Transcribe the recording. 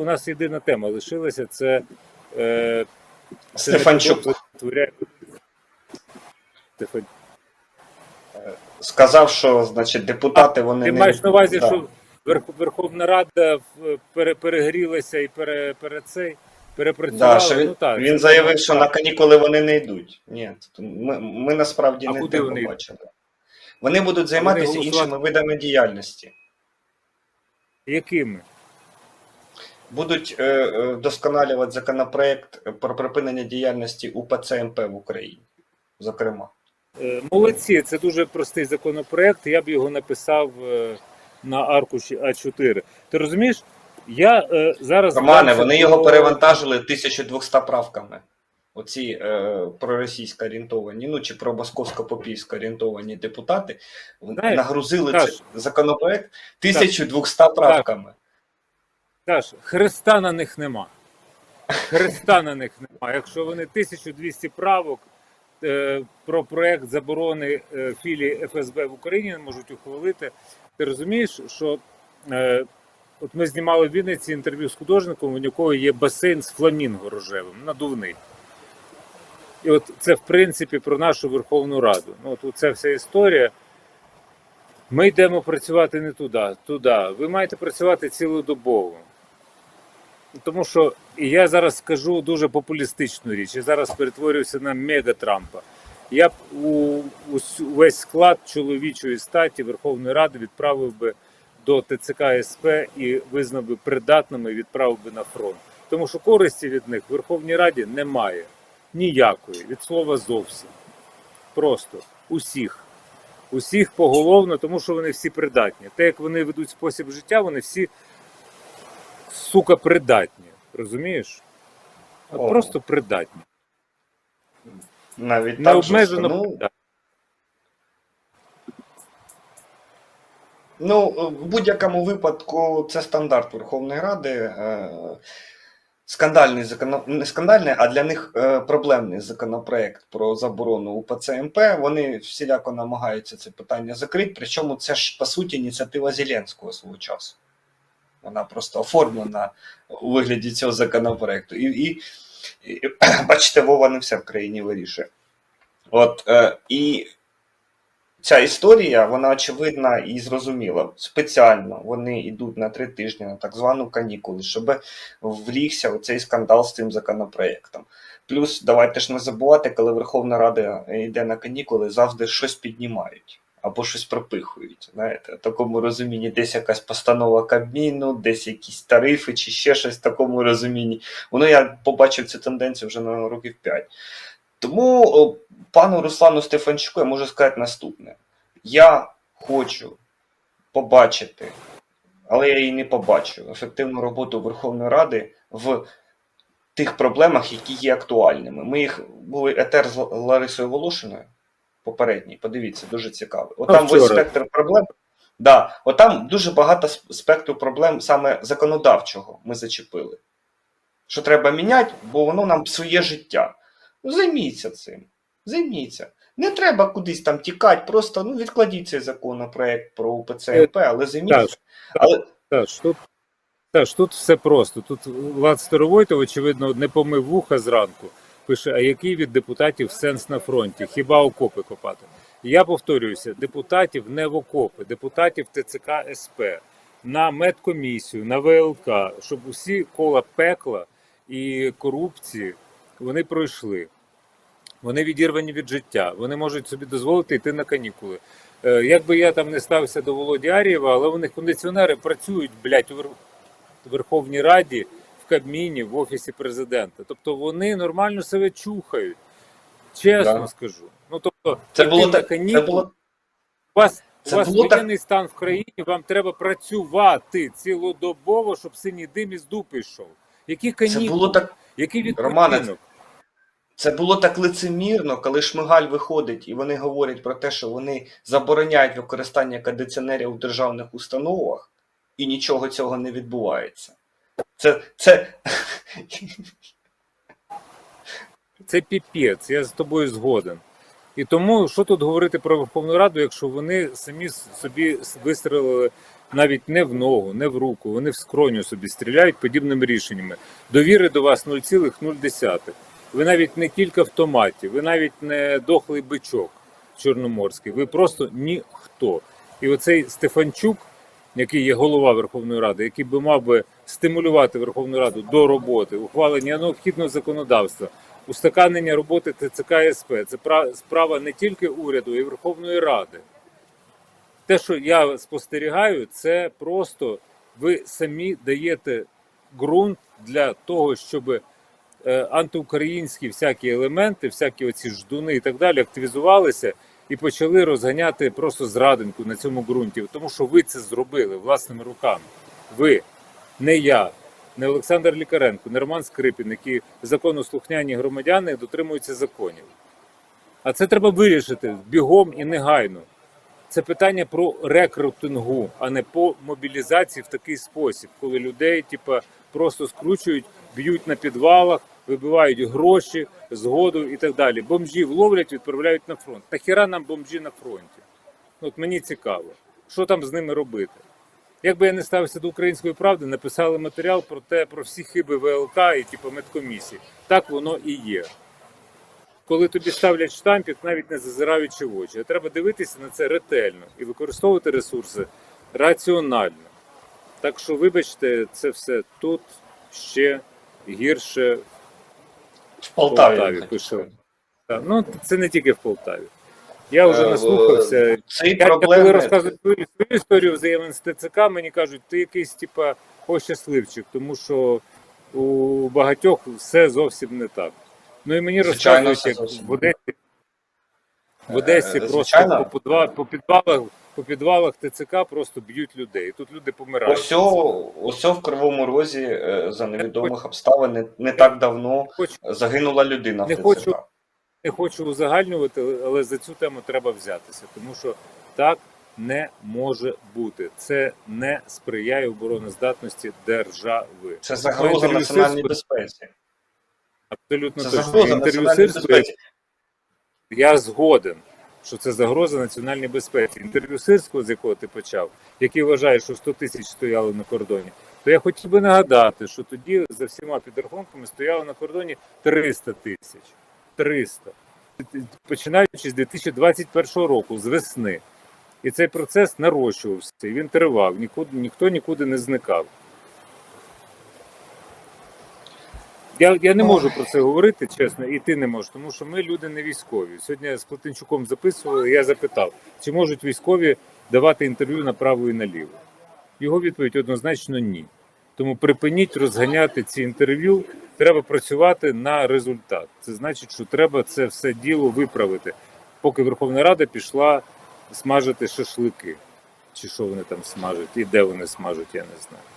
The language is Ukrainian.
у нас єдина тема лишилася це. Е, Стефанчук витворяє- Стефан- сказав, що значить депутати вони Ти не маєш на увазі, Да. що Верх- Верховна Рада пере, перегрілася і пере, пере цей, перепрацювала. Да, що він, ну, так, він це заявив, так. що на канікули вони не йдуть. Ні, ми, ми насправді А не те побачили. Вони будуть займатися голосувати- іншими видами діяльності. Якими? Будуть е, е, вдосконалювати законопроект про припинення діяльності УПЦ МП в Україні, зокрема. Е, Молодці, це дуже простий законопроект. Я б його написав на аркуші А4. Ти розумієш? Я е, зараз Романе, вони про- його перевантажили 1200 правками. Оці е, проросійсько орієнтовані, ну чи про московсько-попівсько орієнтовані депутати Знаєш, нагрузили цей законопроект 1200 правками. Саш, хреста на них нема. Хреста на них нема. Якщо вони 1200 правок е, про проект заборони е, філії ФСБ в Україні не можуть ухвалити, ти розумієш, що е, от ми знімали в Вінниці інтерв'ю з художником, у якого є басейн з фламінго рожевим, надувний. І от це, в принципі, про нашу Верховну Раду. Ну, от ця вся історія. Ми йдемо працювати не туди, туди. Ви маєте працювати цілодобово. Тому що я зараз скажу дуже популістичну річ. Я зараз перетворююся на мега Трампа. Я б у, весь склад чоловічої статі Верховної Ради відправив би до ТЦК СП і визнав би придатними відправив би на фронт. Тому що користі від них в Верховній Раді немає. Ніякої, від слова зовсім. Просто усіх. Усіх поголовно, тому що вони всі придатні. Те, як вони ведуть спосіб життя, вони всі сука придатні. Розумієш? О. просто придатні. Навіть так Необмежено. Ну, придатні. Ну, в будь-якому випадку це стандарт Верховної Ради. Е, Скандальний закон... не скандальний, а для них е, проблемний законопроект про заборону УПЦ МП. Вони всіляко намагаються це питання закрити. Причому це ж по суті ініціатива Зеленського свого часу. Вона просто оформлена у вигляді цього законопроекту. І, і, і бачите, Вова не все в країні вирішує. От, е, і ця історія, вона очевидна і зрозуміла. Спеціально вони йдуть на три тижні на так звану канікулу, щоб влігся оцей скандал з цим законопроектом. Плюс давайте ж не забувати, коли Верховна Рада йде на канікули, завжди щось піднімають. Або щось пропихують. Знаєте, в такому розумінні десь якась постанова Кабміну, десь якісь тарифи чи ще щось в такому розумінні. Воно я побачив цю тенденцію вже на років 5. Тому о, пану Руслану Стефанчуку я можу сказати наступне: я хочу побачити, але я її не побачу, ефективну роботу Верховної Ради в тих проблемах, які є актуальними. Ми їх були етер з Ларисою Волошиною попередній. Подивіться, дуже цікаво. От Ну, там весь спектр проблем. Да, от там дуже багато спектру проблем саме законодавчого ми зачепили. Що треба міняти, бо воно нам псує життя. Ну, займіться цим. Займіться. Не треба кудись там тікати, просто ну, відкладіть цей законопроект про УПЦ МП, але займіться. Так, Але тут, тут все просто. Тут Влад Старовойтов, очевидно, не помив вуха зранку. Пише, а який від депутатів сенс на фронті? Хіба окопи копати? Я повторююся: депутатів не в окопи, депутатів ТЦК СП, на медкомісію, на ВЛК, щоб усі кола пекла і корупції вони пройшли. Вони відірвані від життя. Вони можуть собі дозволити йти на канікули. Е, Як би я там не стався до Володі Арієва, але них кондиціонери працюють, блядь, у Верховній Раді, Кабміні, в Офісі президента. Тобто вони нормально себе чухають. Чесно Да. скажу. Ну тобто, це було так. Це було у вас, це у вас було так- стан в країні, вам треба працювати цілодобово, щоб синій дим із дупи йшов. Які Це було так. Який Романе. Це було так лицемірно, коли Шмигаль виходить і вони говорять про те, що вони забороняють використання кондиціонерів у державних установах, і нічого цього не відбувається. Це, це... Це піпець, я з тобою згоден. І тому що тут говорити про Верховну Раду, якщо вони самі собі вистрелили навіть не в ногу, не в руку, вони в скроню собі стріляють подібними рішеннями. Довіри до вас 0,0. Ви навіть не кілька в томаті, ви навіть не дохлий бичок чорноморський, ви просто ніхто. І оцей Стефанчук, який є голова Верховної Ради, який би мав би стимулювати Верховну Раду до роботи, ухвалення необхідного законодавства, устаканення роботи ТЦК і СП. Це справа не тільки уряду, і Верховної Ради. Те, що я спостерігаю, це просто ви самі даєте ґрунт для того, щоб е, антиукраїнські всякі елементи, всякі оці ждуни і так далі активізувалися і почали розганяти просто зрадинку на цьому ґрунті. Тому що ви це зробили власними руками. Ви, не я, не Олександр Лікаренко, не Роман Скрипін, які законослухняні громадяни дотримуються законів. А це треба вирішити бігом і негайно. Це питання про рекрутингу, а не по мобілізації в такий спосіб, коли людей типа, просто скручують, б'ють на підвалах, вибивають гроші, згоду і так далі. Бомжів ловлять, відправляють на фронт. Нахіра нам бомжі на фронті? От мені цікаво, що там з ними робити. Якби я не ставився до української правди, написали матеріал про те, про всі хиби ВЛК і типу, медкомісії. Так воно і є. Коли тобі ставлять штампік, навіть не зазираючи в очі. А треба дивитися на це ретельно і використовувати ресурси раціонально. Так що, вибачте, це все тут ще гірше В Полтаві. Полтаві пише. ну це не тільки в Полтаві. Я вже Е, наслухався. Ці Я, я коли розказую свою, свою історію взаємин з ТЦК, мені кажуть, ти якийсь типа щасливчик, тому що у багатьох все зовсім не так. Ну і мені Звичайно, розказують, як в Одесі, в Одесі Е, просто по, підва- по підвалах, по підвалах ТЦК просто б'ють людей. Тут люди помирають. Ось в Кривому Розі е, за невідомих обставин не, не так давно Хочу- загинула людина в Не ТЦК. хочу- Не хочу узагальнювати, але за цю тему треба взятися, тому що так не може бути. Це не сприяє обороноздатності держави. Це загроза інтерв'ю національній безпеці. Абсолютно Це точно. загроза Інтерв'ю я згоден, що це загроза національній безпеці. Інтерв'ю Сирського, з якого ти почав, який вважає, що 100 тисяч стояли на кордоні, то я хотів би нагадати, що тоді за всіма підрахунками стояло на кордоні 300 тисяч. 300. Починаючи з 2021 року, з весни. І цей процес нарощувався, він тривав, нікуди, ніхто нікуди не зникав. Я, я не можу про це говорити, чесно, і ти не можеш, тому що ми люди не військові. Сьогодні я з Плетенчуком записували, я запитав, чи можуть військові давати інтерв'ю направо і наліво. Його відповідь однозначно ні. Тому припиніть розганяти ці інтерв'ю. Треба працювати на результат. Це значить, що треба це все діло виправити, поки Верховна Рада пішла смажити шашлики. Чи що вони там смажать, і де вони смажуть, я не знаю.